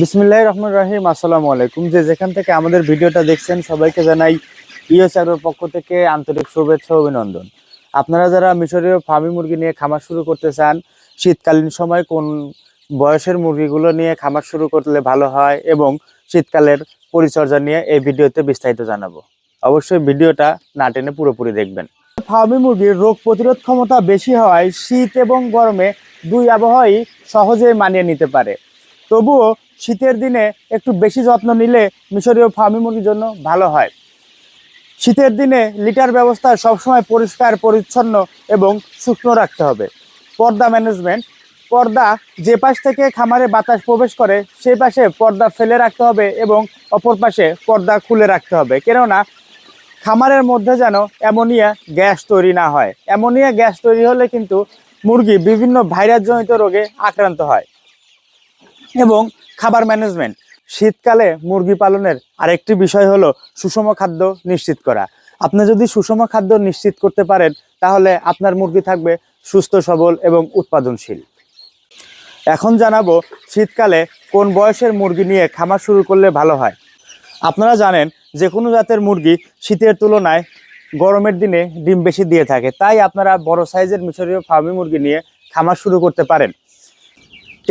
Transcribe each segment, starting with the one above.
বিসমিল্লাহ রহমান রাহিম, আসসালামু আলাইকুম। যে যেখান থেকে আমাদের ভিডিওটা দেখছেন, সবাইকে জানাই আগ্রোর পক্ষ থেকে আন্তরিক শুভেচ্ছা অভিনন্দন। আপনারা যারা মিশরীয় ফার্মি মুরগি নিয়ে খামার শুরু করতে চান, শীতকালীন সময় কোন বয়সের মুরগিগুলো নিয়ে খামার শুরু করলে ভালো হয় এবং শীতকালের পরিচর্যা নিয়ে এই ভিডিওতে বিস্তারিত জানাব, অবশ্যই ভিডিওটা না টেনে পুরোপুরি দেখবেন। ফার্মি মুরগির রোগ প্রতিরোধ ক্ষমতা বেশি হওয়ায় শীত এবং গরমে দুই আবহাওয়াই সহজেই মানিয়ে নিতে পারে। তবুও শীতের দিনে একটু বেশি যত্ন নিলে মিশরীয় ফার্মি মুরগির জন্য ভালো হয়। শীতের দিনে লিটার ব্যবস্থা সবসময় পরিষ্কার, পরিচ্ছন্ন এবং শুকনো রাখতে হবে। পর্দা ম্যানেজমেন্ট। পর্দা যে পাশ থেকে খামারে বাতাস প্রবেশ করে, সেই পাশে পর্দা ফেলে রাখতে হবে এবং অপর পাশে পর্দা খুলে রাখতে হবে। কেননা, খামারের মধ্যে যেন অ্যামোনিয়া গ্যাস তৈরি না হয়। অ্যামোনিয়া গ্যাস তৈরি হলে কিন্তু মুরগি বিভিন্ন ভাইরাসজনিত রোগে আক্রান্ত হয়। এবং খাবার ম্যানেজমেন্ট শীতকালে মুরগি পালনের আরেকটি বিষয় হলো সুষম খাদ্য নিশ্চিত করা। আপনি যদি সুষম খাদ্য নিশ্চিত করতে পারেন, তাহলে আপনার মুরগি থাকবে সুস্থ, সবল এবং উৎপাদনশীল। এখন জানাব শীতকালে কোন বয়সের মুরগি নিয়ে খামার শুরু করলে ভালো হয়। আপনারা জানেন যে কোনো জাতের মুরগি শীতের তুলনায় গরমের দিনে ডিম বেশি দিয়ে থাকে। তাই আপনারা বড় সাইজের মিশরীয় ফার্মি মুরগি নিয়ে খামার শুরু করতে পারেন।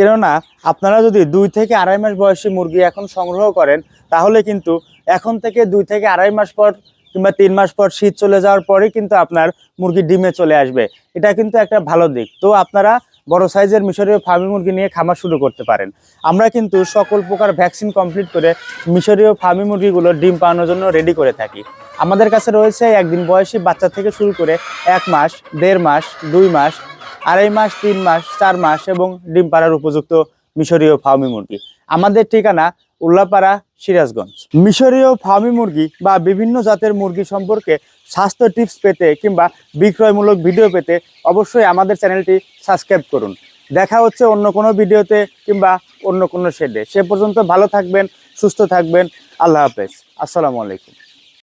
কেননা আপনারা যদি দুই থেকে আড়াই মাস বয়সী মুরগি এখন সংগ্রহ করেন, তাহলে কিন্তু এখন থেকে দুই থেকে আড়াই মাস পর কিংবা তিন মাস পর শীত চলে যাওয়ার পরে কিন্তু আপনার মুরগি ডিমে চলে আসবে। এটা কিন্তু একটা ভালো দিক। তো আপনারা বড় সাইজের মিশরীয় ফার্মি মুরগি নিয়ে খামার শুরু করতে পারেন। আমরা কিন্তু সকল প্রকার ভ্যাকসিন কমপ্লিট করে মিশরীয় ফার্মি মুরগিগুলো ডিম পাওয়ানোর জন্য রেডি করে থাকি। আমাদের কাছে রয়েছে একদিন বয়সী বাচ্চা থেকে শুরু করে এক মাস, দেড় মাস, দুই মাস আড়াই মাস, তিন মাস, চার মাস এবং ডিম পাড়ার উপযুক্ত মিশরীয় ফার্মি মুরগি। আমাদের ঠিকানা উল্লাপাড়া, সিরাজগঞ্জ। মিশরীয় ফার্মি মুরগি বা বিভিন্ন জাতের মুরগি সম্পর্কে স্বাস্থ্য টিপস পেতে কিংবা বিক্রয়মূলক ভিডিও পেতে অবশ্যই আমাদের চ্যানেলটি সাবস্ক্রাইব করুন। দেখা হচ্ছে অন্য কোনো ভিডিওতে কিংবা অন্য কোনো শেডে। সে পর্যন্ত ভালো থাকবেন, সুস্থ থাকবেন। আল্লাহ হাফেজ। আসসালামু আলাইকুম।